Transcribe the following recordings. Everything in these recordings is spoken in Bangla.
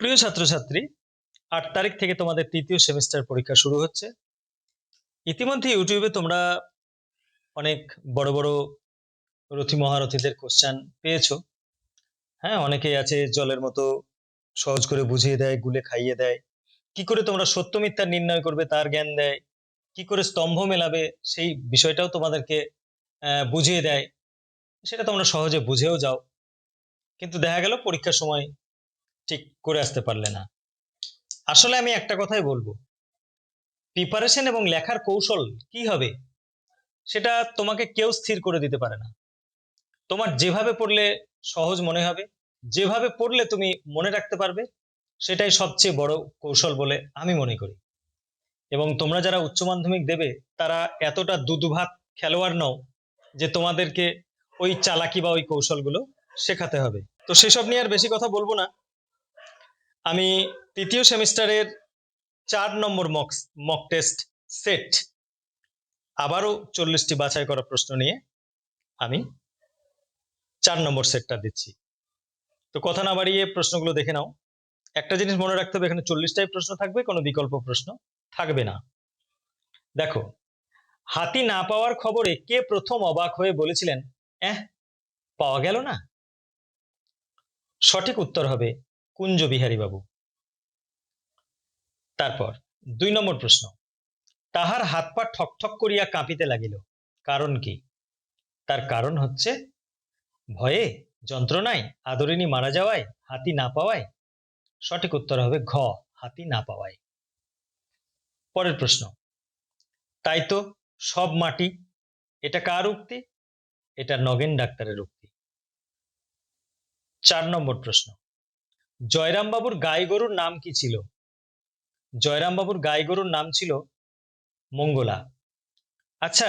প্রিয় ছাত্রছাত্রী, আট তারিখ থেকে তোমাদের তৃতীয় সেমিস্টার পরীক্ষা শুরু হচ্ছে। ইতিমধ্যে ইউটিউবে তোমরা অনেক বড় বড় রথী মহারথীদের কোশ্চান পেয়েছ। হ্যাঁ অনেকেই আছে জলের মতো সহজ করে বুঝিয়ে দেয়, গুলে খাইয়ে দেয়। কি করে তোমরা সত্য মিথ্যা নির্ণয় করবে, তার জ্ঞান দেয়, কি করে স্তম্ভ মেলাবে, সেই বিষয়টাও তোমাদেরকে বুঝিয়ে দেয়। সেটা তোমরা সহজে বুঝেও যাও। কিন্তু দেখা গেল পরীক্ষার সময় ঠিক করে আসতে পারলে না। আসলে আমি একটা কথাই বলব। প্রিপারেশন এবং লেখার কৌশল কি হবে সেটা তোমাকে কেউ স্থির করে দিতে পারে না। তোমার যেভাবে পড়লে সহজ মনে হবে, যেভাবে পড়লে তুমি মনে রাখতে পারবে, সেটাই সবচেয়ে বড় কৌশল বলে আমি মনে করি। এবং তোমরা যারা উচ্চ মাধ্যমিক দেবে, তারা এতটা দুদুভাত খেলোয়াড় নও যে তোমাদেরকে ওই চালাকি বা ওই কৌশলগুলো শেখাতে হবে। তো সেসব নিয়ে আর বেশি কথা বলব না। আমি তৃতীয় সেমিস্টারের চার নম্বর মক মক টেস্ট সেট আবারও চল্লিশটি বাছাই করা প্রশ্ন নিয়ে আমি চার নম্বর সেটটা দিচ্ছি। তো কথা না বাড়িয়ে প্রশ্নগুলো দেখে নাও। একটা জিনিস মনে রাখতে হবে, এখানে চল্লিশটাই প্রশ্ন থাকবে, কোনো বিকল্প প্রশ্ন থাকবে না। দেখো, হাতি না পাওয়ার খবরে কে প্রথম অবাক হয়ে বলেছিলেন এহ পাওয়া গেল না? সঠিক উত্তর হবে কুঞ্জ বিহারী বাবু। তারপর দুই নম্বর প্রশ্ন। তাহার হাত পা ঠক ঠক করিয়া কাঁপিতে লাগিল। কারণ কি? তার কারণ হচ্ছে, ভয়ে যন্ত্রণায় আদরিনী মারা যাওয়ায় হাতি না পাওয়ায়। সঠিক উত্তর হবে ঘ, হাতি না পাওয়ায়। পরের প্রশ্ন। তাই তো সব মাটি, এটা কার উক্তি? এটা নগেন ডাক্তারের উক্তি। চার নম্বর প্রশ্ন। জয়রাম বাবুর গাই গরুর নাম কি ছিল? জয়রাম বাবুর গাই গরুর নাম ছিল মঙ্গলা। আচ্ছা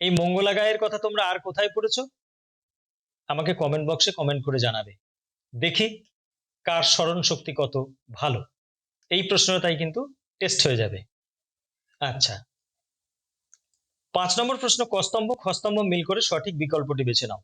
এই মঙ্গলা গায়ের কথা তোমরা আর কোথায় পড়েছ? আমাকে কমেন্ট বক্সে কমেন্ট করে জানাবে। দেখি কার স্মরণ শক্তি কত ভালো। এই প্রশ্নটাই কিন্তু টেস্ট হয়ে যাবে। আচ্ছা পাঁচ নম্বর প্রশ্ন, কস্তম্ভ খস্তম্ভ মিল করে সঠিক বিকল্পটি বেছে নাও।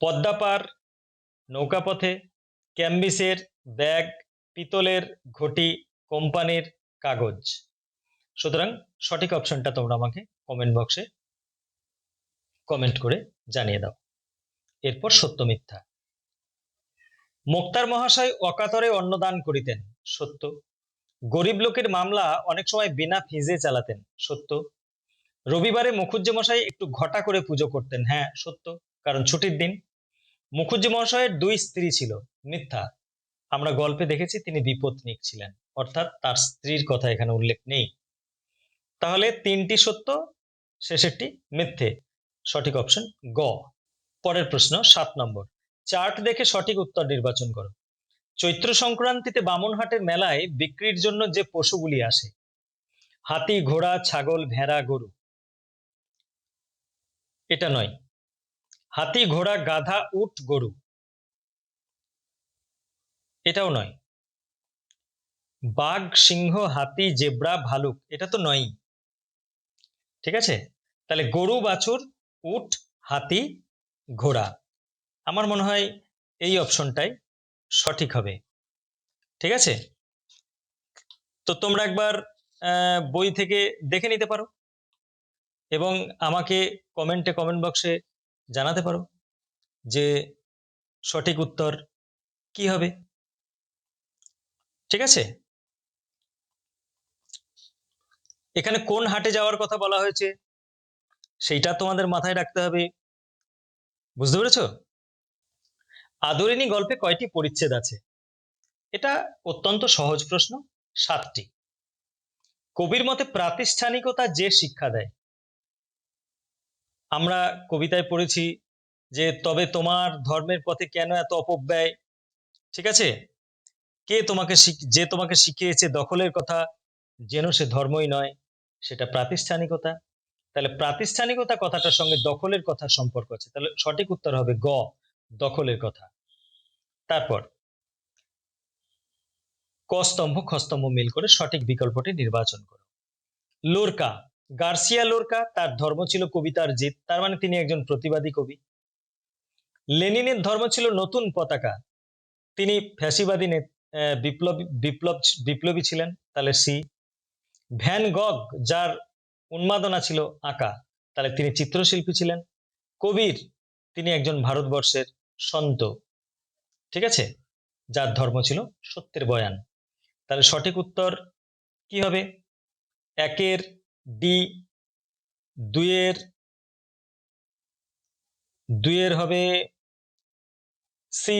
পদ্মাপার নৌকাপথে ক্যাম্বিসের ব্যাগ, পিতলের ঘটি, কোম্পানির কাগজ। সুতরাং সঠিক অপশনটা তোমরা আমাকে কমেন্ট বক্সে কমেন্ট করে জানিয়ে দাও। এরপর সত্য মিথ্যা। মোক্তার মহাশয় অকাতরে অন্নদান করিতেন, সত্য। গরিব লোকের মামলা অনেক সময় বিনা ফিজে চালাতেন, সত্য। রবিবারে মুখুজ্জে মশাই একটু ঘটা করে পুজো করতেন হ্যাঁ সত্য। কারণ ছুটির দিন মুখুজ্জে মহাশয়ের দুই স্ত্রী ছিল, মিথ্যা। আমরা গল্পে দেখেছি তিনি বিপত্নিক ছিলেন, অর্থাৎ তার স্ত্রীর কথা এখানে উল্লেখ নেই। তাহলে তিনটি সত্য, শেষেরটি মিথ্যে। সঠিক অপশন গ। পরের প্রশ্ন, সাত নম্বর। চার্ট দেখে সঠিক উত্তর নির্বাচন করো। চৈত্র সংক্রান্তিতে বামনহাটের মেলায় বিক্রির জন্য যে পশুগুলি আসে, হাতি, ঘোড়া, ছাগল, ভেড়া, গরু, এটা নয়। হাতি, ঘোড়া, গাধা, উট, গরু। এটাও নয়। বাঘ, সিংহ, হাতি, জেব্রা, ভালুক, এটা তো নয় ঠিক আছে? তাহলে গরু, বাছুর, উট, হাতি, ঘোড়া। আমার মনে হয় এই অপশনটাই সঠিক হবে। ঠিক আছে? তো তোমরা একবার বই থেকে দেখে নিতে পারো। এবং আমাকে কমেন্টে, কমেন্ট বক্সে জানাতে পারো যে সঠিক উত্তর কি হবে? ঠিক আছে? এখানে কোন হাটে যাওয়ার কথা বলা হয়েছে? সেইটা তোমাদের মাথায় রাখতে হবে। বুঝতে পেরেছ? আদরিনী গল্পে কয়টি পরিচ্ছেদ আছে? এটা অত্যন্ত সহজ প্রশ্ন, সাতটি। কবির মতে প্রাতিষ্ঠানিকতা যে শিক্ষা দেয় আমরা কবিতায় পড়েছি যে, তবে তোমার ধর্মের পথে কেন এত অপব্যয়? ঠিক আছে? কে তোমাকে যে তোমাকে শিখিয়েছে দখলের কথা, যেন সে ধর্মই নয়, সেটা প্রাতিষ্ঠানিকতা। তাহলে প্রাতিষ্ঠানিকতা কথাটার সঙ্গে দখলের কথা সম্পর্ক আছে। তাহলে সঠিক উত্তর হবে গ, দখলের কথা। তারপর, ক স্তম্ভ, খ স্তম্ভ মিল করে সঠিক বিকল্পটি নির্বাচন করো। লোরকা গার্সিয়া লোরকা, তার ধর্ম ছিল কবিতার জিত, তার মানে তিনি একজন প্রতিবাদী কবি। লেনিনের ধর্ম ছিল নতুন পতাকা। তিনি ফ্যাসিবাদী বিপ্লবী, বিপ্লব, বিপ্লবী ছিলেন, তাহলে সি। ভ্যান গগ, যার উন্মাদনা ছিল আঁকা, তাহলে তিনি চিত্রশিল্পী ছিলেন। কবির, তিনি একজন ভারতবর্ষের সন্ত, ঠিক আছে? যার ধর্ম ছিল সত্যের বয়ান। তাহলে সঠিক উত্তর কি হবে? একের ডি দুইয়ের দুইয়ের হবে সি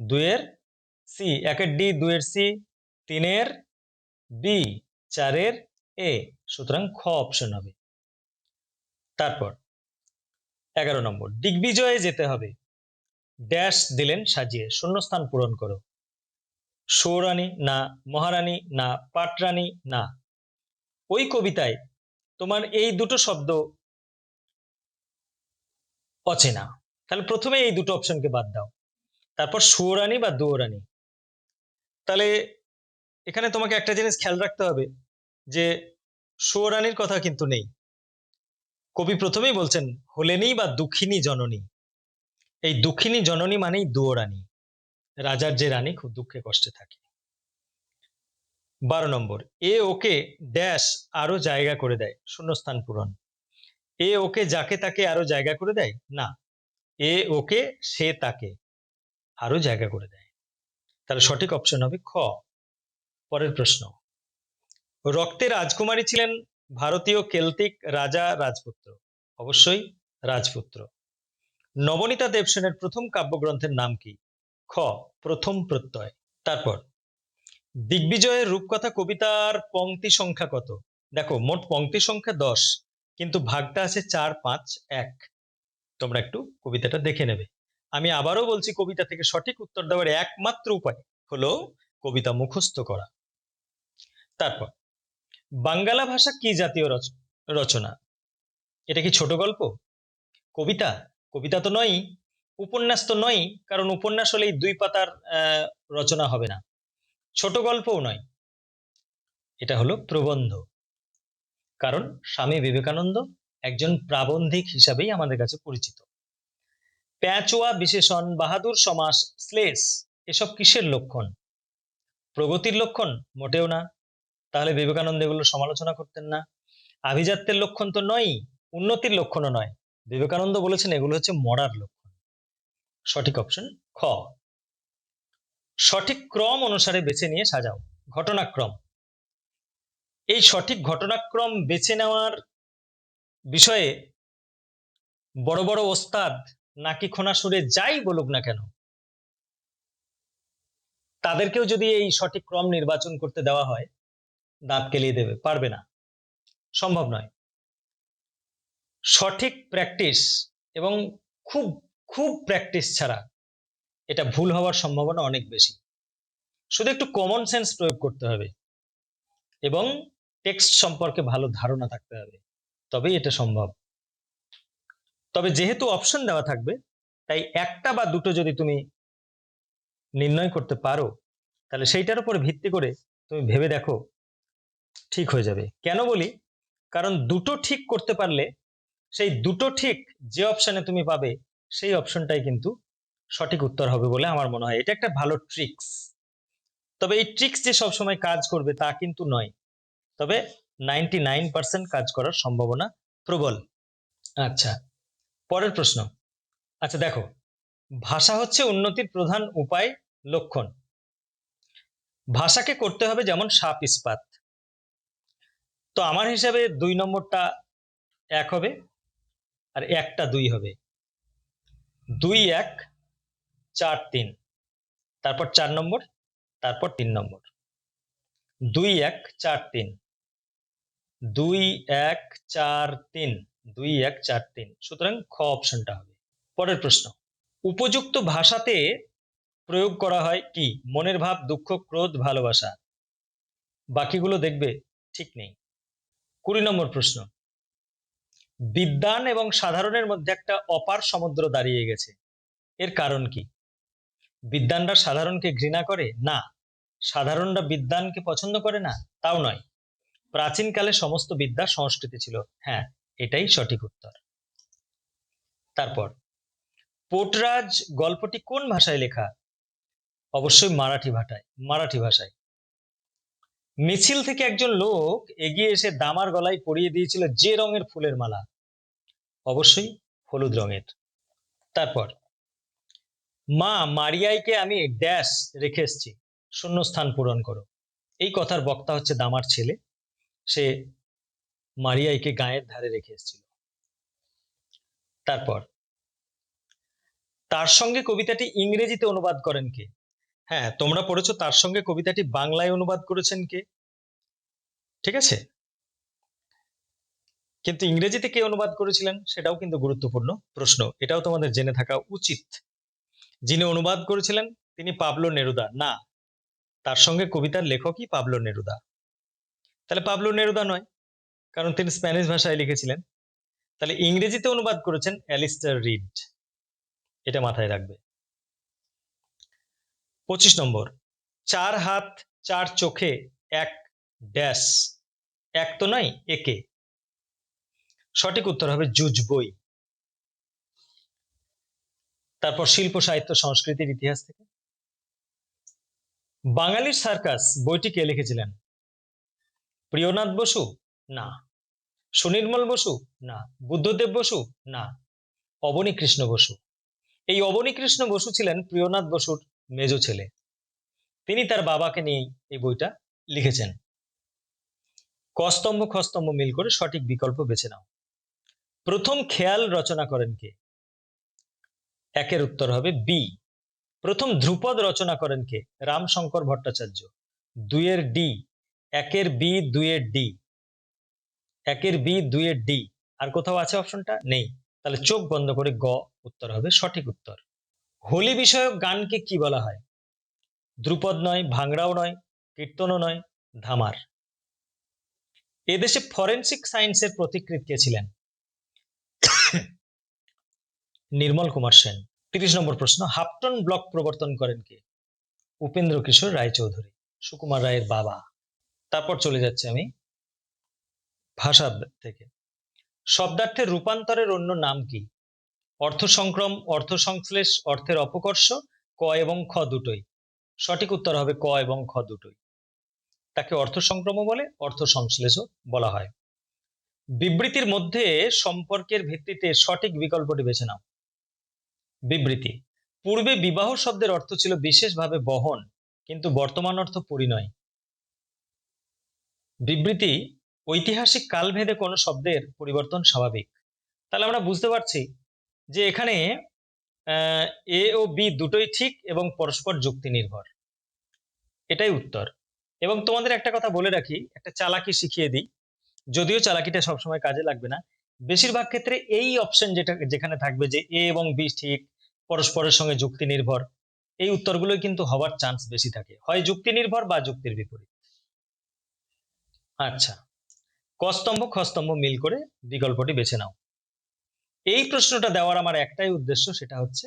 দুইয়ের সি একের ডি দুইয়ের সি তিনের বি চারের এ সুতরাং খ অপশন হবে। তারপর, এগারো নম্বর, দিগ্বিজয়ে যেতে হবে। ড্যাশ দিলেন সাজিয়ে, শূন্যস্থান পূরণ করো। সৌরানী না মহারানী না পাটরানী না। ওই কবিতায় তোমার এই দুটো শব্দ অচেনা। তাহলে প্রথমে এই দুটো অপশনকে বাদ দাও। তারপর সুরানি বা দুয়োরানি। তাহলে এখানে তোমাকে একটা জিনিস খেয়াল রাখতে হবে যে সুরানির কথা কিন্তু নেই। কবি প্রথমেই বলছেন, হলেনি বা দুঃখিনী জননী। এই দুঃখিনী জননী মানেই দুয়োরানী। রাজার যে রানী খুব দুঃখে কষ্টে থাকে। বারো নম্বর। এ ওকে ড্যাশ আরও জায়গা করে দেয়, শূন্যস্থান পূরণ। এ ওকে যাকে তাকে আরও জায়গা করে দেয়? না। এ ওকে, সে তাকে আরও জায়গা করে দেয়। তাহলে সঠিক অপশন হবে খ। পরের প্রশ্ন। রক্তে রাজকুমারী ছিলেন ভারতীয় কেলতিক রাজা রাজপুত্র। অবশ্যই রাজপুত্র। নবনীতা দেবসেনের প্রথম কাব্যগ্রন্থের নাম কি? খ, প্রথম প্রত্যয়। তারপর দিগ্বিজয়ের রূপকথা কবিতার পংক্তি সংখ্যা কত? দেখো, মোট পংক্তি সংখ্যা দশ, কিন্তু ভাগটা আছে চার, পাঁচ, এক। তোমরা একটু কবিতাটা দেখে নেবে। আমি আবারও বলছি, কবিতা থেকে সঠিক উত্তর দেওয়ার একমাত্র উপায় হলো কবিতা মুখস্থ করা। তারপর, বাঙ্গালা ভাষা কি জাতীয় রচ- রচনা? এটা কি ছোট গল্প? কবিতা? কবিতা তো নয় উপন্যাস তো নয় কারণ উপন্যাস হলেই দুই পাতার রচনা হবে না। ছোট গল্পও নয়। এটা হলো প্রবন্ধ। কারণ স্বামী বিবেকানন্দ একজন প্রাবন্ধিক হিসাবেই আমাদের কাছে পরিচিত। প্যাচোয়া বিশেষণ, বাহাদুর সমাস, শ্লেষ, এসব কিসের লক্ষণ? প্রগতির লক্ষণ? মোটেও না। তাহলে বিবেকানন্দ এগুলো সমালোচনা করতেন না। আভিজাত্যের লক্ষণ তো নয় উন্নতির লক্ষণও নয়। বিবেকানন্দ বলেছেন এগুলো হচ্ছে মরার লক্ষণ। সঠিক অপশন খ। সঠিক ক্রম অনুসারে বেছে নিয়ে সাজাও, ঘটনাক্রম। এই সঠিক ঘটনাক্রম বেছে নেওয়ার বিষয়ে বড় বড় ওস্তাদ নাকি খোনা সুরে যাই বলুক না কেন, তাদেরকেও যদি এই সঠিক ক্রম নির্বাচন করতে দেওয়া হয়, দাঁত কেলিয়ে দেবে, পারবে না। সম্ভব নয়। সঠিক প্র্যাকটিস এবং খুব খুব প্র্যাকটিস ছাড়া এটা ভুল হওয়ার সম্ভাবনা অনেক বেশি। শুধু একটু কমন সেন্স প্রয়োগ করতে হবে এবং টেক্সট সম্পর্কে ভালো ধারণা থাকতে হবে। তবেই এটা সম্ভব। তবে যেহেতু অপশন দেওয়া থাকবে, তাই একটা বা দুটো যদি তুমি নির্ণয় করতে পারো, তাহলে সেইটার উপর ভিত্তি করে তুমি ভেবে দেখো ঠিক হয়ে যাবে। কেন বলি? কারণ দুটো ঠিক করতে পারলে, সেই দুটো ঠিক যে অপশানে তুমি পাবে, সেই অপশনটাই কিন্তু সঠিক উত্তর হবে বলে আমার মনে হয়। এটা একটা ভালো ট্রিক্স তবে এই ট্রিক্স যে সবসময় কাজ করবে তা কিন্তু নয়। তবে নাইনটি কাজ করার সম্ভাবনা প্রবল। আচ্ছা পরের প্রশ্ন। আচ্ছা দেখো, ভাষা হচ্ছে উন্নতির প্রধান উপায়, লক্ষণ। ভাষাকে করতে হবে যেমন সাপ ইস্পাত। তো আমার হিসাবে দুই নম্বরটা এক হবে আর একটা দুই হবে। দুই এক চার তিন। তারপর চার নম্বর, তারপর তিন নম্বর। দুই এক চার তিন। দুই এক চার তিন, দুই এক চার তিন। সুতরাং খ অপশনটা হবে। পরের প্রশ্ন, উপযুক্ত ভাষাতে প্রয়োগ করা হয় কি? মনের ভাব, দুঃখ, ক্রোধ, ভালোবাসা। বাকিগুলো দেখবে ঠিক নেই। কুড়ি নম্বর প্রশ্ন বিদ্যান এবং সাধারণের মধ্যে একটা অপার সমুদ্র দাঁড়িয়ে গেছে। এর কারণ কি? বিদ্যানরা সাধারণকে ঘৃণা করে? না। সাধারণরা বিদ্যানকে পছন্দ করে না? তাও নয়। প্রাচীনকালে সমস্ত বিদ্যা সংস্কৃতি ছিল। হ্যাঁ এটাই সঠিক উত্তর। তারপর, পোটরাজ গল্পটি কোন ভাষায় লেখা? অবশ্যই মারাঠি ভাষায় মারাঠি ভাষায়। মিছিল থেকে একজন লোক এগিয়ে এসে দামার গলায় পরিয়ে দিয়েছিল যে রঙের ফুলের মালা। অবশ্যই হলুদ রঙের। তারপর মা মারিয়াইকে আমি ড্যাশ রেখে এসছি। শূন্যস্থান পূরণ করো। এই কথার বক্তা হচ্ছে দামার ছেলে। সে মারিয়াইকে গায়ের ধারে রেখে এসেছিল। তারপর, তার সঙ্গে কবিতাটি ইংরেজিতে অনুবাদ করেন কে? হ্যাঁ তোমরা পড়েছো তার সঙ্গে কবিতাটি বাংলায় অনুবাদ করেছেন কে? ঠিক আছে? কিন্তু ইংরেজিতে কে অনুবাদ করেছিলেন? সেটাও কিন্তু গুরুত্বপূর্ণ প্রশ্ন। এটাও তোমাদের জেনে থাকা উচিত। যিনি অনুবাদ করেছিলেন তিনি পাবলো নেরুদা। না, তার সঙ্গে কবিতার লেখকই পাবলো নেরুদা। তাহলে পাবলো নেরুদা নয়, কারণ তিনি স্প্যানিশ ভাষায় লিখেছিলেন। তাহলে ইংরেজিতে অনুবাদ করেছেন অ্যালিস্টার রিড। এটা মাথায় রাখবে। পঁচিশ নম্বর, চার হাত, চার চোখে, এক ড্যাশ। এক তো নয় একে। সঠিক উত্তর হবে জুজবই তারপর শিল্প, সাহিত্য, সংস্কৃতির ইতিহাস থেকে। বাঙালির সার্কাস বইটি কে লিখেছিলেন? প্রিয়নাথ বসু? না। সুনির্মল বসু? না। বুদ্ধদেব বসু? না। অবনী কৃষ্ণ বসু। এই অবনী কৃষ্ণ বসু ছিলেন প্রিয়নাথ বসুর মেজ ছেলে। তিনি তার বাবাকে নিয়ে এই বইটা লিখেছেন। কস্তম্ভ, খস্তম্ভ মিল করে সঠিক বিকল্প বেছে নাও। প্রথম খেয়াল রচনা করেন কে? একের উত্তর হবে বি। প্রথম ধ্রুপদ রচনা করেন কে? রামশঙ্কর ভট্টাচার্য। দুইয়ের ডি, একের বি, দুইয়ের ডি। একের বি, দুইয়ের ডি। আর কোথাও আছে অপশনটা? নেই। তাহলে চোখ বন্ধ করে গ উত্তর হবে সঠিক উত্তর। হোলি বিষয়ক গানকে কি বলা হয়? ধ্রুপদ নয়, ভাংড়াও নয়, কীর্তনও নয়, ধামার। এদেশে ফরেন্সিক সায়েন্সের প্রতিকৃত কে ছিলেন? নির্মল কুমার সেন। তিরিশ নম্বর প্রশ্ন হাফটন ব্লক প্রবর্তন করেন কে? উপেন্দ্র কিশোর রায়চৌধুরী, সুকুমার রায়ের বাবা। তারপর চলে যাচ্ছে আমি ভাষা থেকে। শব্দার্থের রূপান্তরের অন্য নাম কি? অর্থ সংক্রম অর্থ সংশ্লেষ অর্থের অপকর্ষ, ক এবং খ দুটোই। সঠিক উত্তর হবে ক এবং খ দুটোই। তাকে অর্থ সংক্রম বলে অর্থ সংশ্লেষও বলা হয়। বিবৃতির মধ্যে সম্পর্কের ভিত্তিতে সঠিক বিকল্পটি বেছে নাও। বিবৃতি। পূর্বে বিবাহ শব্দের অর্থ ছিল বিশেষভাবে বহন, কিন্তু বর্তমান অর্থ পরিণয়। বিবৃতি, ঐতিহাসিক কালভেদে কোনো শব্দের পরিবর্তন স্বাভাবিক। তাহলে আমরা বুঝতে পারছি যে এখানে এ ও বি দুটোই ঠিক এবং পরস্পর যুক্তি নির্ভর এটাই উত্তর। এবং তোমাদের একটা কথা বলে রাখি, একটা চালাকি শিখিয়ে দিই। যদিও চালাকিটা সবসময় কাজে লাগবে না। বেশিরভাগ ক্ষেত্রে এই অপশন যেটা, যেখানে থাকবে যে এ এবং বি ঠিক, পরস্পরের সঙ্গে যুক্তি নির্ভর এই উত্তরগুলোই কিন্তু হওয়ার চান্স বেশি থাকে। হয় যুক্তি নির্ভর বা যুক্তির বিপরীত। আচ্ছা কস্তম্ভ খস্তম্ভ মিল করে বিকল্পটি বেছে নাও। এই প্রশ্নটা দেওয়ার আমার একটাই উদ্দেশ্য, সেটা হচ্ছে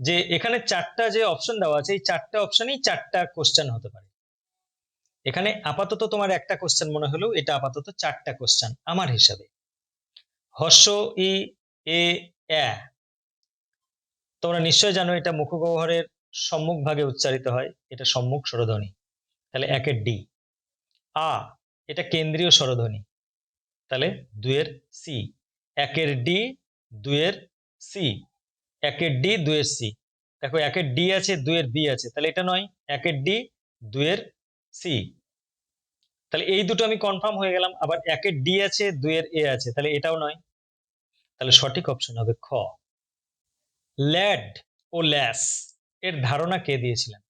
যে এখানে চারটা যে অপশন দেওয়া আছে, এই চারটা অপশনই চারটা কোশ্চেন হতে পারে। এখানে আপাতত তোমার একটা কোশ্চেন মনে হলেও এটা আপাতত চারটা কোশ্চেন আমার হিসাবে। হর্ষ ই এ এ। তোমরা নিশ্চয় জানো এটা মুখগহ্বরের সম্মুখ ভাগে উচ্চারিত হয়, এটা সম্মুখ স্বরধ্বনি। তাহলে একের ডি। আ, এটা কেন্দ্রীয় স্বরধ্বনি। তাহলে দুয়ের সি একের ডি দুয়ের সি একের ডি দুয়ের সি দেখো একের ডি আছে দুয়ের বি আছে। তাহলে এটা নয় একের ডি দুয়ের সি তাহলে এই দুটো আমি কনফার্ম হয়ে গেলাম, আবার একের ডি আছে দুয়ের এ আছে। তাহলে এটাও নয় তাহলে সঠিক অপশন হবে খ। ল্যাড ও ল্যাস এর ধারণা কে দিয়েছিলেন?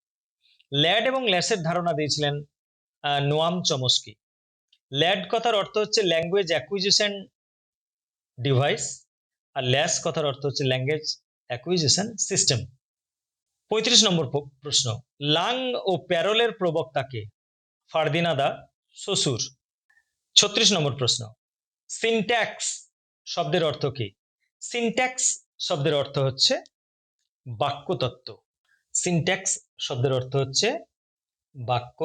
ল্যাড এবং ল্যাসের ধারণা দিয়েছিলেন নোয়াম চমস্কি। ল্যাড কথার অর্থ হচ্ছে ল্যাঙ্গুয়েজ অ্যাকুইজিশন ডিভাইস আর ল্যাস কথার অর্থ হচ্ছে ল্যাঙ্গুয়েজ অ্যাকুইজিশন সিস্টেম পঁয়ত্রিশ নম্বর প্রশ্ন, লাং ও প্যারোলের প্রবক্তাকে ফারদিনাদা শ্বশুর। ছত্রিশ নম্বর প্রশ্ন সিনট্যাক্স শব্দের অর্থ কি? সিনট্যাক্স শব্দের অর্থ হচ্ছে বাক্যতত্ত্ব। সিনট্যাক্স শব্দের অর্থ হচ্ছে বাক্য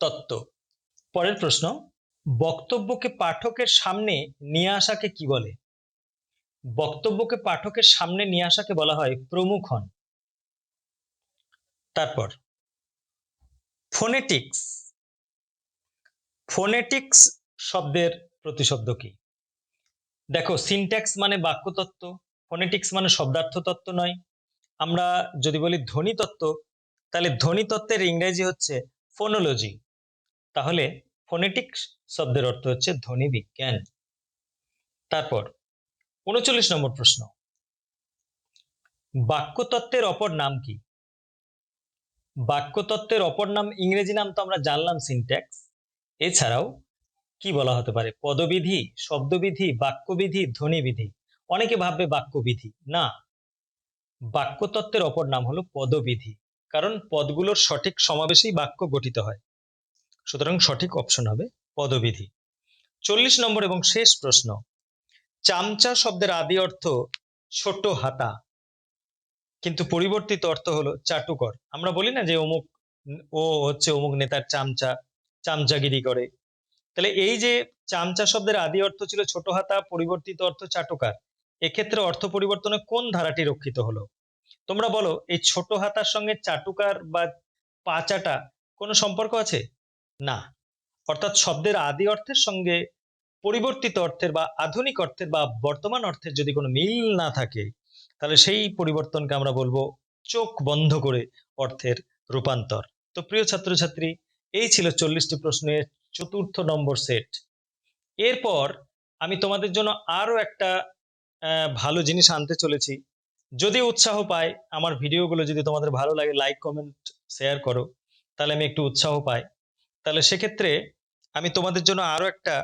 তত্ত্ব পরের প্রশ্ন, বক্তব্যকে পাঠকের সামনে নিয়ে আসাকে কি বলে? বক্তব্যকে পাঠকের সামনে নিয়ে আসাকে বলা হয় প্রমুখন তারপর ফোনেটিক্স ফোনেটিক্স শব্দের প্রতিশব্দ কি? দেখো সিনট্যাক্স মানে বাক্যতত্ত্ব ফোনেটিক্স মানে শব্দার্থ তত্ত্ব নয়। আমরা যদি বলি ধ্বনি তত্ত্ব তাহলে ধ্বনি তত্ত্বের ইংরেজি হচ্ছে ফোনোলজি তাহলে ফোনেটিক্স শব্দের অর্থ হচ্ছে ধ্বনি বিজ্ঞান। তারপর, উনচল্লিশ নম্বর প্রশ্ন। বাক্যতত্ত্বের অপর নাম কি? বাক্যতত্ত্বের অপর নাম, ইংরেজি নাম তো আমরা জানলাম সিনট্যাক্স এছাড়াও কি বলা হতে পারে? পদবিধি, শব্দবিধি, বাক্যবিধি, ধ্বনিবিধি। অনেকে ভাববে বাক্যবিধি। না। বাক্যতত্ত্বের অপর নাম হলো পদবিধি। কারণ পদগুলোর সঠিক সমাবেশেই বাক্য গঠিত হয়। সুতরাং সঠিক অপশন হবে পদবিধি। চল্লিশ নম্বর এবং শেষ প্রশ্ন। চামচা শব্দের আদি অর্থ ছোট হাতা। কিন্তু পরিবর্তিত অর্থ হলো চাটুকর। আমরা বলি না যে অমুক, ও হচ্ছে অমুক নেতার চামচা, চামচাগিরি করে। তাহলে এই যে চামচা শব্দের আদি অর্থ ছিল ছোট হাতা, পরিবর্তিত অর্থ চাটুকার। এক্ষেত্রে অর্থ পরিবর্তনে কোন ধারাটি রক্ষিত হলো? তোমরা বলো, এই ছোট হাতার সঙ্গে চাটুকার বা পাচাটা কোনো সম্পর্ক আছে? না। অর্থাৎ শব্দের আদি অর্থের সঙ্গে পরিবর্তিত অর্থের বা আধুনিক অর্থের বা বর্তমান অর্থের যদি কোনো মিল না থাকে, তাহলে সেই পরিবর্তনকে আমরা বলব চোখ বন্ধ করে অর্থের রূপান্তর। তো প্রিয় ছাত্রছাত্রী, এই ছিল চল্লিশটি প্রশ্নের চতুর্থ নম্বর সেট এরপর আমি তোমাদের জন্য আরও একটা ভালো জিনিস আনতে চলেছি। যদি উৎসাহ পাই, আমার ভিডিওগুলো যদি তোমাদের ভালো লাগে লাইক কমেন্ট শেয়ার করো, তাহলে আমি একটু উৎসাহ পাই। তাহলে সেক্ষেত্রে আমি তোমাদের জন্য আরও একটা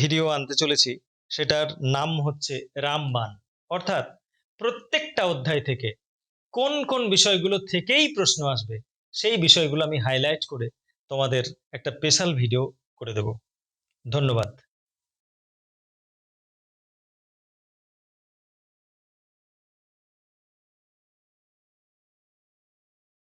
ভিডিও আনতে চলেছি। সেটার নাম হচ্ছে রামবান অর্থাৎ প্রত্যেকটা অধ্যায় থেকে কোন কোন বিষয়গুলো থেকেই প্রশ্ন আসবে, সেই বিষয়গুলো আমি হাইলাইট করে তোমাদের একটা স্পেশাল ভিডিও করে দেব। ধন্যবাদ।